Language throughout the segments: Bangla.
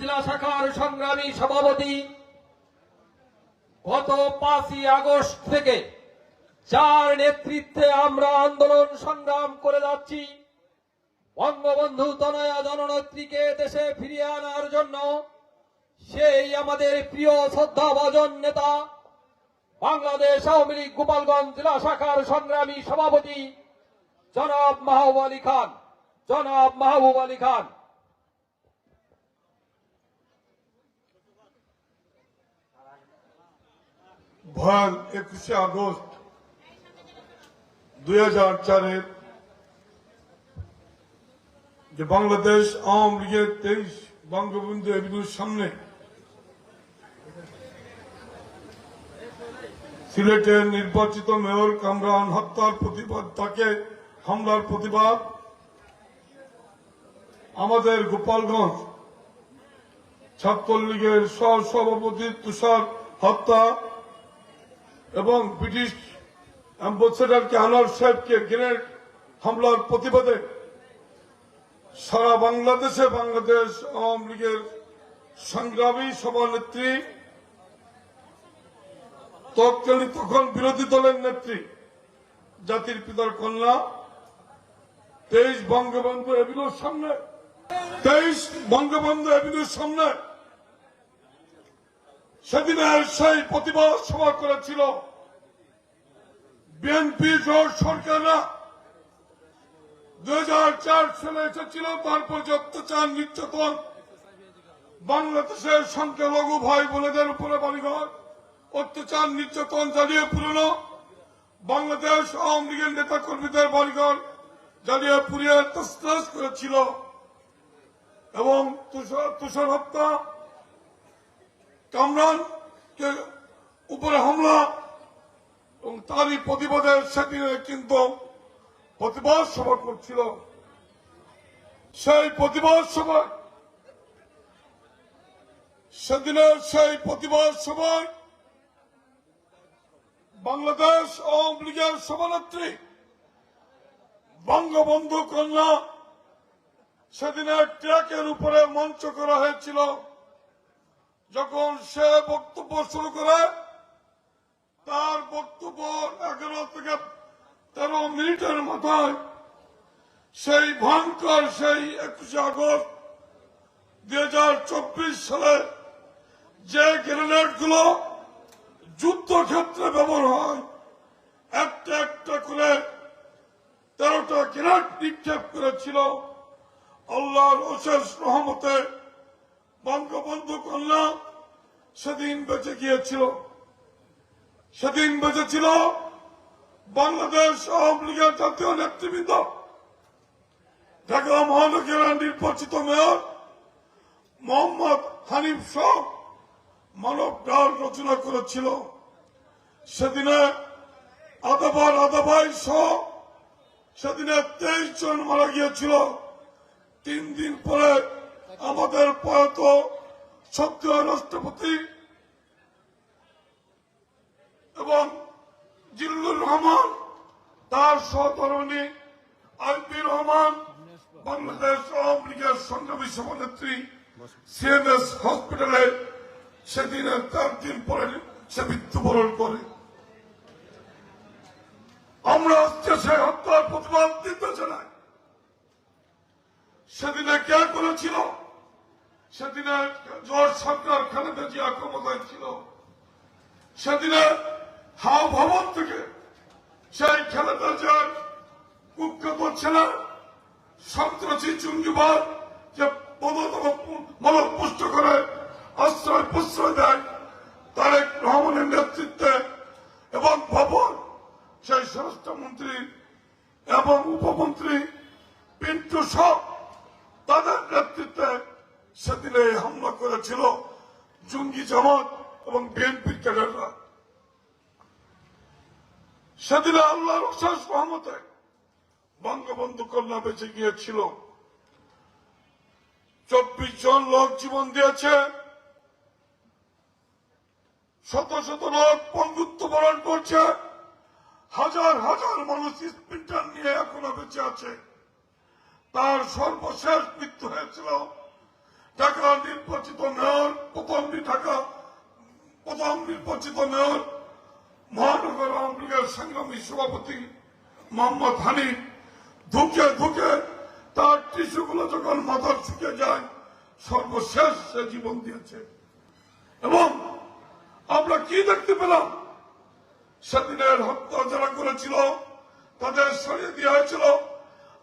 জেলা শাখার সংগ্রামী সভাপতি, গত পাঁচই আগস্ট থেকে যার নেতৃত্বে আমরা আন্দোলন সংগ্রাম করে যাচ্ছি, বঙ্গবন্ধু তনয়া জননেত্রীকে দেশে ফিরিয়ে আনার জন্য সেই আমাদের প্রিয় শ্রদ্ধাভাজন নেতা, বাংলাদেশ আওয়ামী লীগ গোপালগঞ্জ জেলা শাখার সংগ্রামী সভাপতি জনাব মাহবুব আলী খান। জনাব মাহবুব আলী খান ভয়ান একুশে আগস্ট দুই হাজার চারের যে বাংলাদেশ আওয়ামী লীগের তেইশ বঙ্গবন্ধু এভিনিউর সামনে সিলেটের নির্বাচিত মেয়র কামরান হত্যার প্রতিবাদ, তাকে হামলার প্রতিবাদ। আমাদের গোপালগঞ্জ ছাত্রলীগের সহ সভাপতি তুষার হত্যা এবং ব্রিটিশ অ্যাম্বাসেডারকে আনোয়ার সাহেবকে গ্রেনেড হামলার প্রতিবাদে সারা বাংলাদেশে বাংলাদেশ আওয়ামী লীগের সংগ্রামী সভানেত্রী তৎকালীন তখন বিরোধী দলের নেত্রী, জাতির পিতার কন্যা, তেইশ বঙ্গবন্ধু এভিনিউর সামনে, তেইশ বঙ্গবন্ধু এভিনিউর সামনে সেদিনের সেই প্রতিবাদ সভা করেছিল। বিএনপি জোট সরকাররা দুই সালে এসেছিল, তারপর যে অত্যাচার, নির্যাতন, বাংলাদেশের সংখ্যালঘু ভাই বোনেদের উপরে বাড়িঘর, অত্যাচার, নির্যাতন জ্বালিয়ে পুরনো বাংলাদেশ আওয়ামী লীগের নেতা কর্মীদের বাড়িঘর জ্বালিয়ে পুড়িয়ে তসতস করেছিল। এবং তুষার তুষার হত্যা কামরান উপরে হামলা এবং তারই প্রতিবাদে সেদিনে কিন্তু প্রতিবাদ সভা করছিল। সেই প্রতিবাদ সভা সেদিনের সেই প্রতিবাদ সভায় বাংলাদেশ আওয়ামী লীগের সভানেত্রী বঙ্গবন্ধু কন্যা সেদিনের ট্র্যাকের উপরে মঞ্চ করা হয়েছিল। যখন সে বক্তব্য শুরু করে, তার বক্তব্য এগারো থেকে তেরো মিনিটের মাথায় সেই ভয়ঙ্কর সেই একুশে আগস্ট দুই হাজার চব্বিশ সালে যে গ্রেনেডগুলো যুদ্ধক্ষেত্রে ব্যবহার হয়, একটা একটা করে তেরোটা গ্রেনেড নিক্ষেপ করেছিল আল্লাহর অশেষ রহমতে। বঙ্গবন্ধু কন্যা সেদিন বেঁচে গিয়েছিল। সেদিন বেঁচে ছিল বাংলাদেশ আওয়ামী লীগের জাতীয় নেতৃবৃন্দ। ঢাকা মহানগরের নির্বাচিত মেয়র মোহাম্মদ হানিফ সহ মানব ডাল রচনা করেছিল। সেদিনে আদাবার আদাবাই সহ সেদিনে তেইশ জন মারা গিয়েছিল। তিন দিন পরে আমাদের প্রয়াত সক্রিয় রাষ্ট্রপতি এবং জিল্লুর রহমান, তার সহধর্মী আইপি রহমান, বাংলাদেশ আওয়ামী লীগের সংগ্রামী সভানেত্রী সিএমএস হসপিটালে সেদিনের চার দিন পরে সে মৃত্যুবরণ করে। আমরা আজকে সে হত্যার প্রতিবাদ দিতে চাই। সেদিনে কে করেছিল? সেদিনে জোর সরকার খালেদা জিয়া ক্ষমতায় ছিল। সেদিনে হাও ভবন থেকে সেই খালেদা জিয়ার কুখ্যাত ছেলে সন্ত্রাসী চুঙ্গিবার যে মলক পুষ্ট করে আশ্রয় প্রশ্রয় দেয়, তারেক রহমানের নেতৃত্বে এবং ভবন সেই স্বরাষ্ট্রমন্ত্রী এবং উপমন্ত্রী পিন্টু সব তাদের নেতৃত্বে সেদিনে এই করেছিল জঙ্গি জামাত এবং বিএনপি ক্যাডাররা। সেদিনে আল্লাহর অশেষ রহমতে বঙ্গবন্ধু কন্যা বেঁচে গিয়েছিল। চব্বিশ জন লোক জীবন দিয়েছে। শত শত লোক পঙ্গুত্ব বরণ করছে। হাজার হাজার মানুষ স্পিন্টার নিয়ে এখনও বেঁচে আছে। তার সর্বশেষ মৃত্যু হয়েছিল ঢাকা নির্বাচিত মেয়র, প্রথম ঢাকা, প্রথম নির্বাচিত মেয়র, মহানগর আওয়ামী লীগের সংগ্রামী সভাপতি মোহাম্মদ হানিফ ধুকে ধুকে তার টিস্যুগুলো যখন মাথার ছুটে যায়, সর্বশেষ সে জীবন দিয়েছে। এবং আমরা কি দেখতে পেলাম? সেদিনের হত্যা যারা করেছিল, তাদের সরিয়ে দেওয়া হয়েছিল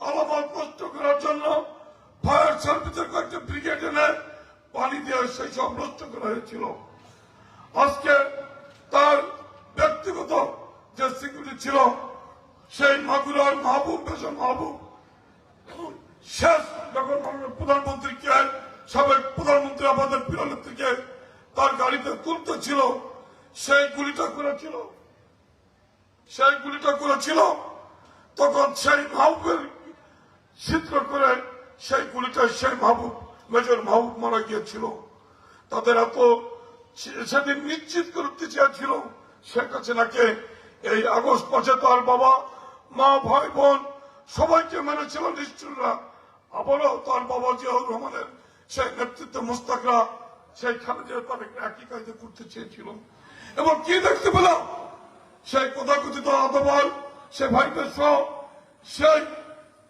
আলামত নষ্ট করার জন্য। ফায়ার সার্ভিসের কয়েকটা ব্রিগেড এনে পানি দিয়ে সেই সব নষ্ট করা হয়েছিল। আজকে তার ব্যক্তিগত যে সিকিউরিটি ছিল, সেই মাগুরার মাহবুব বেশন মাহবুব, শেষ যখন প্রধানমন্ত্রীকে সাবেক প্রধানমন্ত্রী আমাদের প্রিয় নেত্রীকে তার গাড়িতে তুলতে ছিল, সেই গুলিটা করেছিল। সেই গুলিটা করেছিল, তখন সেই মাহবুবের চিত্র করে সেই গুলিটা সেই মাহবুব, মেজর মাহবুব মারা গিয়েছিল। তাদের এত সেদিন নিশ্চিত করতে চেয়েছিল, সে শেখ হাসিনাকে এই আগস্ট মাসে তার বাবা, মা, ভাই, বোন সবাইকে মেনেছিল নিশ্চুররা আবারও তার বাবা জিয়াউর রহমানের সেই নেতৃত্বে মুস্তাকরা সেই খালেদের তাদের একই কাজে করতে চেয়েছিল। এবং কি দেখতে পেলাম? সেই কথাকথিত আতবল সে ভাইদের সহ, সেই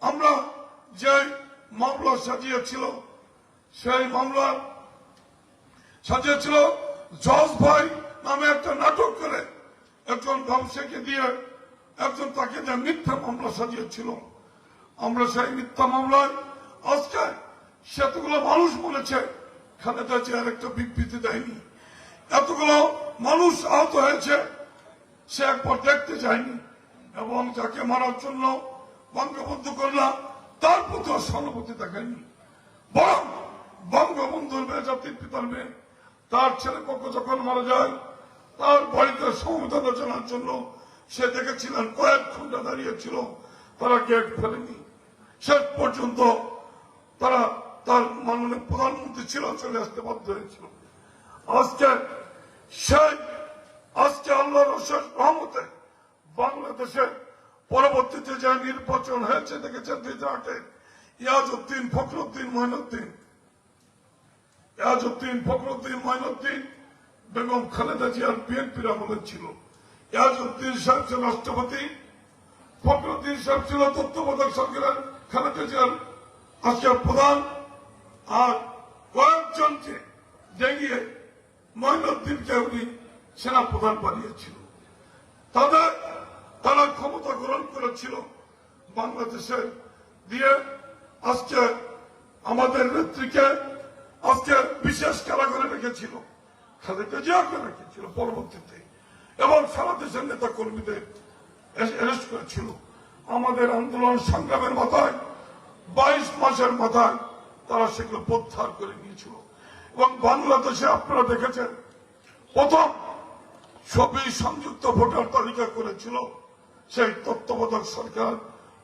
আমরা যে মামলা সাজিয়েছিল সেই মামলা সাজিয়েছিল জজ ভাই নামে একটা নাটক করে। একজন ব্যবসায়ীকে দিয়ে একজন তাকে দিয়ে মিথ্যা মামলা সাজিয়েছিল আমরা সেই মিথ্যা মামলায় আজকে সেতগুলো মানুষ বলেছে, খালেদা জিয়ার একটা বিবৃতি দেয়নি। এতগুলো মানুষ আহত হয়েছে, সে একবার দেখতে যায়নি। এবং যাকে মারার জন্য বঙ্গবন্ধু করলাম তার প্রতিও সহানুভূতি দেখায়নি। বরং বঙ্গবন্ধুর মেয়ে, জাতির পিতার মেয়ে, তার ছেলে পক্ষ যখন মারা যায়, তার বাড়িতে সমবেদনা জানার জন্য সে দেখেছিলেন কয়েক ঘণ্টা দাঁড়িয়েছিল তারা গেট ফেলেনি শেষ পর্যন্ত তারা তার মাননীয় প্রধানমন্ত্রী ছিল, চলে আসতে বাধ্য হয়েছিল। আজকে সেই, আজকে আল্লাহর রহমতে বাংলাদেশে পরবর্তীতে যে নির্বাচন হয়েছে, দেখেছেন দুই হাজার ইয়াজউদ্দিন ফখরুদ্দিন মহিনুদ্দিন ইয়াজউদ্দিন ফখরুদ্দিন মহিনুদ্দিন বেগম খালেদা জিয়ার বিএনপির আমলে ছিল। ইয়াজউদ্দিন সাহেব ছিল রাষ্ট্রপতি। ফখরুদ্দিন সাহেব ছিল তত্ত্বাবধায়ক সরকারের খালেদা জিয়ার আজকের প্রধান। আর কয়েকজনকে দেখিয়ে মহিনুদ্দিনকে উনি সেনা প্রধান বানিয়েছিল। তাদের তারা ক্ষমতা গ্রহণ করেছিল বাংলাদেশে। দিয়ে আজকে আমাদের নেত্রীকে আজকে বিশেষ কারাগারে রেখেছিল। খালেদা জিয়াকে রেখেছিল পরবর্তীতে। এবং সারা দেশের নেতা কর্মীদের অ্যারেস্ট করেছিল। আমাদের আন্দোলন সংগ্রামের মাথায়, বাইশ মাসের মাথায় তারা সেগুলো প্রত্যাহার করে নিয়েছিল। এবং বাংলাদেশে আপনারা দেখেছেন, প্রথম সবই সংযুক্ত ভোটার তালিকা করেছিল সেই তত্ত্বাবধায়ক সরকার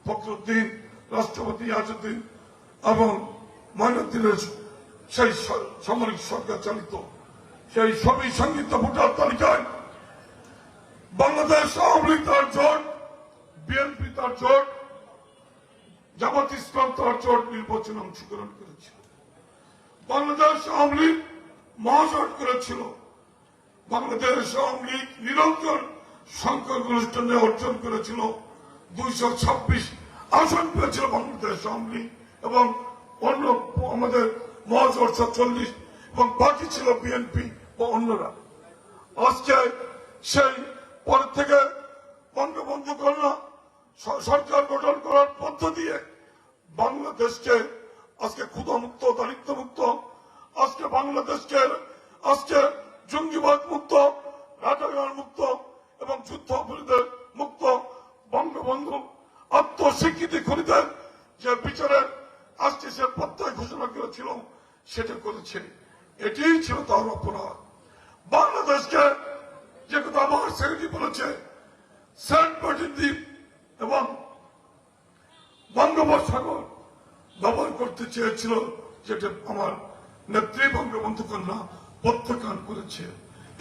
ফখরুদ্দিন, রাষ্ট্রপতি আজউদ্দিন এবং ময়নুদ্দিনের সেই সামরিক সরকার চালিত। সেই সবই সংযুক্ত ভোটার তালিকায়। বাংলাদেশ আওয়ামী লীগ তার জোট, বিএনপি তার জোট, জামাত ইসলাম তার জোট নির্বাচনে অংশগ্রহণ করেছিল। বাংলাদেশ আওয়ামী লীগ মহাজোট করেছিল। বাংলাদেশ আওয়ামী লীগ নিরন্তর সংখ্যাগরিষ্ঠনে অর্জন করেছিল। দুইশো ছাব্বিশ আসন পেয়েছিল বাংলাদেশ আওয়ামী এবং অন্য আমাদের মহাজোট চল্লিশ এবং বাকি ছিল বিএনপি ও অন্যরা। আজকে সেই পর থেকে বঙ্গবন্ধু কন্যা সরকার গঠন করার পদ্ধতি দিয়ে বাংলাদেশকে আজকে ক্ষুধামুক্ত দারিদ্র মুক্ত আজকে বাংলাদেশকে, আজকে জঙ্গিবাদ মুক্ত রাজাগার মুক্ত এবং যুদ্ধ অপরাধের মুক্ত বঙ্গবন্ধু আত্মস্বীকৃতি খরিদের যে বিচারের আজকে সে প্রত্যয় ঘোষণা করেছিল, সেটা করেছে। এটিই ছিল তার অপরাধ। বাংলাদেশকে যে কথা আমার সেক্রেটারি বলেছে, সেন্ট মার্টিন দ্বীপ এবং বঙ্গোপসাগর ব্যবহার করতে চেয়েছিল, যেটা আমার নেত্রী বঙ্গবন্ধু কন্যা প্রত্যাখ্যান করেছে।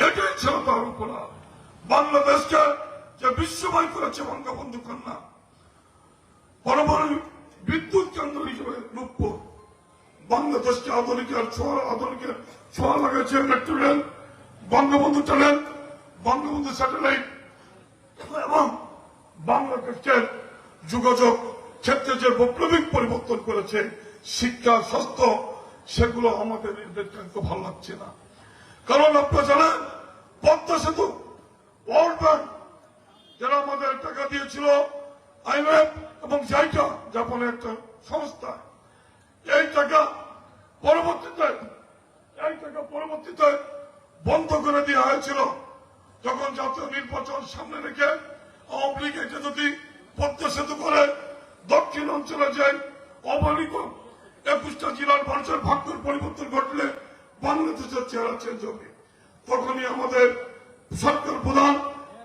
এটাই ছিল তার অপরাধ। বাংলাদেশকে যে বিশ্বময় করেছে বঙ্গবন্ধু কন্যা, পরমাণু বিদ্যুৎ কেন্দ্র হিসেবে রূপপুর বাংলাদেশকে আধুনিকের ছোঁয়া আধুনিকের ছোঁয়া লাগাচ্ছে rail Bangabandhu tunnel Bangabandhu satellite এবং বাংলাদেশকে যোগাযোগ ক্ষেত্রে যে বৈপ্লবিক পরিবর্তন করেছে, শিক্ষা, স্বাস্থ্য, সেগুলো আমাদের ভালো লাগছে না। কারণ আপনারা জানেন, পদ্মা সেতু ওয়ার্ল্ড যারা আমাদের টাকা দিয়েছিল, আইএমএফ এবং জাইকা জাপানের একটা সংস্থা। এই টাকা পরবর্তীতে, এই টাকা পরবর্তীতে বন্ধ করে দেওয়া হয়েছিল। যখন জাতীয় নির্বাচন সামনে রেখে আওয়ামী লীগ এটা যদি সেতু করে, দক্ষিণ অঞ্চলে যায় অবহেলিত একুশটা জেলার মানুষের ভাগ্যের পরিবর্তন ঘটলে বাংলাদেশের চেহারা চেঞ্জ হবে। তখনই আমাদের সরকার প্রধান,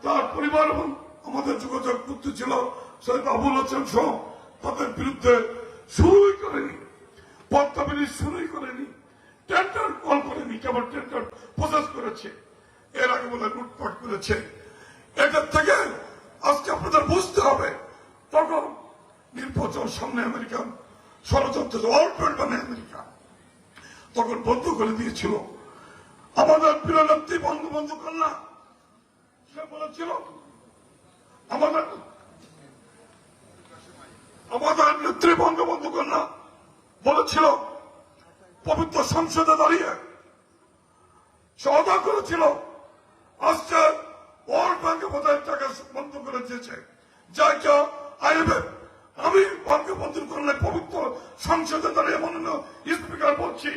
তার পরিবার এবং আমাদের যোগাযোগ করতে ছিল সৈয়দ আবুল হোসেন সহ, তাদের বিরুদ্ধে শুরুই করেনি, পদ্মা ব্রিজ শুরুই করেনি টেন্ডার কল করেনি, কেবল টেন্ডার প্রসেস করেছে। এর আগে বলে লুটপাট করেছে। এটার থেকে আজকে আপনাদের বুঝতে হবে, তখন নির্বাচন সামনে আমেরিকান ষড়যন্ত্র মানে আমেরিকা। তখন বন্ধ করে দিয়েছিল। আমাদের প্রিয় নেত্রী বঙ্গবন্ধু কন্যা সে বলেছিল আমাদের আমাদের বোধহয় টাকা বন্ধ করে দিয়েছে। যাকে আইএমএফ, আমি বঙ্গবন্ধুর করলে পবিত্র সংসদে দাঁড়িয়ে মাননীয় স্পিকার বলছি,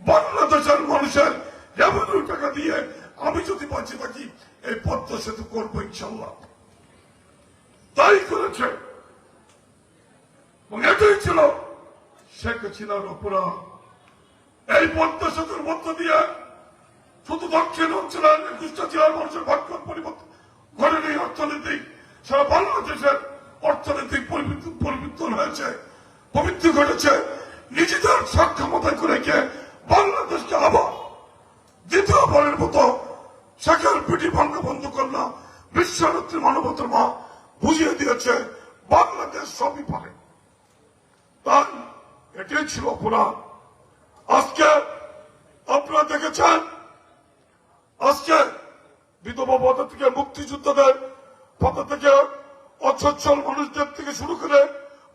বাংলাদেশের মানুষের রেভিনিউ টাকা দিয়ে আমি যদি বাঁচে থাকি, এই পদ্মা সেতু করব ইনশাল্লাহ। তাই করেছে। এবং এটাই ছিল শেখ হাসিনার অপরাধ। এই পদ্মা সেতুর মধ্য দিয়ে শুধু দক্ষিণ অঞ্চলের একুশটা জেলার মানুষের ভাগ্য পরিবর্তন ঘটেনি অর্থনৈতিক সারা বাংলাদেশের অর্থনৈতিক পরিবর্তন হয়েছে, পবিত্র ঘটেছে। নিজেদের সক্ষমতায় করে গিয়ে বাংলাদেশকে আবার দ্বিতীয়বারের মতো শেখের পিটি বঙ্গবন্ধু কন্যা বিশ্বনেত্রী মানবতার মা বুঝিয়ে দিয়েছে, বাংলাদেশ সবই পারে তাই এটাই ছিল অপরাধ আজকে আপনারা দেখেছেন, আজকে বিধবা পদ থেকে মুক্তিযোদ্ধাদের পদ থেকে অসচ্ছল মানুষদের থেকে শুরু করে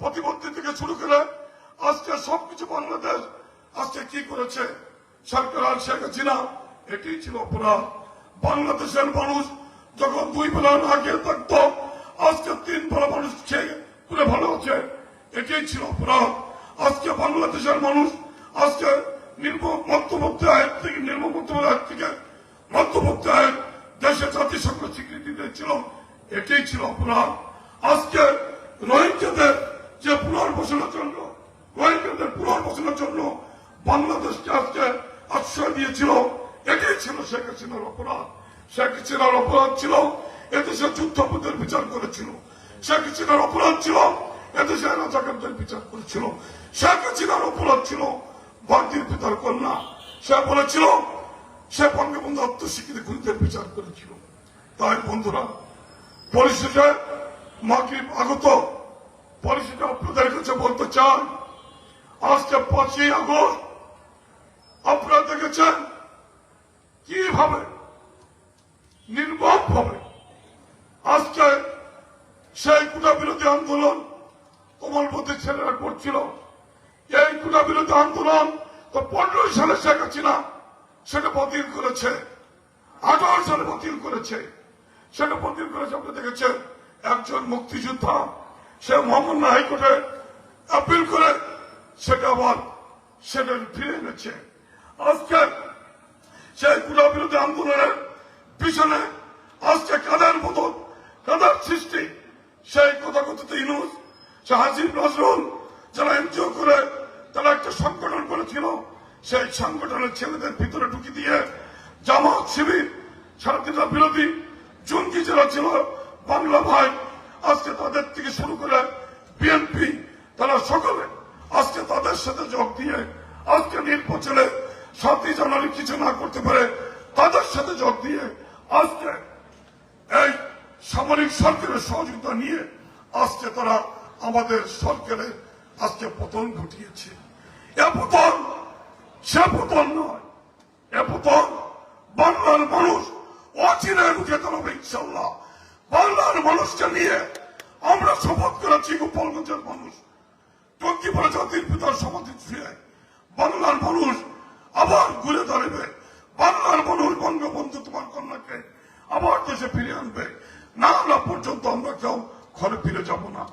প্রতিবন্ধী থেকে শুরু করে আজকে সবকিছু বাংলাদেশ আজকে কি করেছে, সরকার শেখ হাসিনা, এটাই ছিল অপরাধ বাংলাদেশের মানুষ যখন দুই বেলা না খেয়ে থাকতো, আজকে তিন বেলা মানুষ খেয়ে ভালো আছে। এটাই ছিল অপরাধ। আজকে বাংলাদেশের মানুষ আজকে আয়ের থেকে থেকে আয়ের ছিল আজকে রোহিঙ্গাদের যে জন্য জন্য বাংলাদেশকে আজকে আশ্রয় দিয়েছিল ছিল শেখ হাসিনার অপরাধ শেখ হাসিনার অপরাধ ছিল এদেশে যুদ্ধপদের বিচার করেছিল। শেখ হাসিনার অপরাধ ছিল, এদেশে রাজাকারদের বিচার করেছিল। শেখ হাসিনার অপরাধ ছিল বাগদির পিতার কন্যা। সে বলেছিল, সে বঙ্গবন্ধু আত্মস্বীকৃতি খুনিদের বিচার করেছিল। তাই বন্ধুরা, পরিশেষে মাকে আগত, পরিশেষে আপনাদের কাছে বলতে চান আজকে পাঁচই আগস্ট, আপনারা দেখেছেন কীভাবে নির্মম ভাবে। আজকে সেই কুটা বিরোধী আন্দোলন কমলপতি ছেলেরা করছিল। এই কুটা বিরোধী আন্দোলন তো পনেরো সালে শেখ হাসিনা সেটা বাতিল করেছে। আঠারো সালে বাতিল করেছে। সেটা বাতিল করেছে, আপনি দেখেছেন, একজন মুক্তিযোদ্ধা, সে মোহাম্মদ হাইকোর্টে আপিল করে, সেটা আবার সেটা ফিরে এনেছে। আজকে সেই কুলা বিরোধী আন্দোলনের পিছনে আজকে কাদের মতন কাদের সৃষ্টি। সেই কথা কথিত ইনুস সে হাজির নজরুল, যারা এনজিও করে, তারা একটা সংগঠন করেছিল। সেই সংগঠনের ছেলেদের ভিতরে ঢুকি দিয়ে জামাত শিবির স্বাধীনতা বিরোধী জঙ্গি যারা ছিল, বাংলা ভাই, আজকে তাদের থেকে শুরু করে বিএনপি, তারা সকলে আজকে তাদের সাথে যোগ দিয়ে আজকে নির্বাচনে সাতই জানুয়ারি কিছু না করতে পারে, তাদের সাথে যোগ দিয়ে আজকে এই সামরিক সরকারের সহযোগিতা নিয়ে আজকে তারা আমাদের সরকারের আজকে পতন ঘটিয়েছে। এ পতন, সে পতন নয়, এ পতন বাংলার মানুষ অচিরে রুখে দাঁড়াবে ইনশাল্লাহ বাংলার মানুষকে নিয়ে আমরা শপথ করেছি গোপালগঞ্জের মানুষ। টঙ্কিপাড়া জাতির পিতার সমাধি বাংলার মানুষ আবার ঘুরে দাঁড়াবে। বাংলার মানুষ বঙ্গবন্ধু তোমার কন্যাকে আবার দেশে ফিরে আনবে। না আমরা পর্যন্ত আমরা কেউ ঘরে ফিরে যাব না।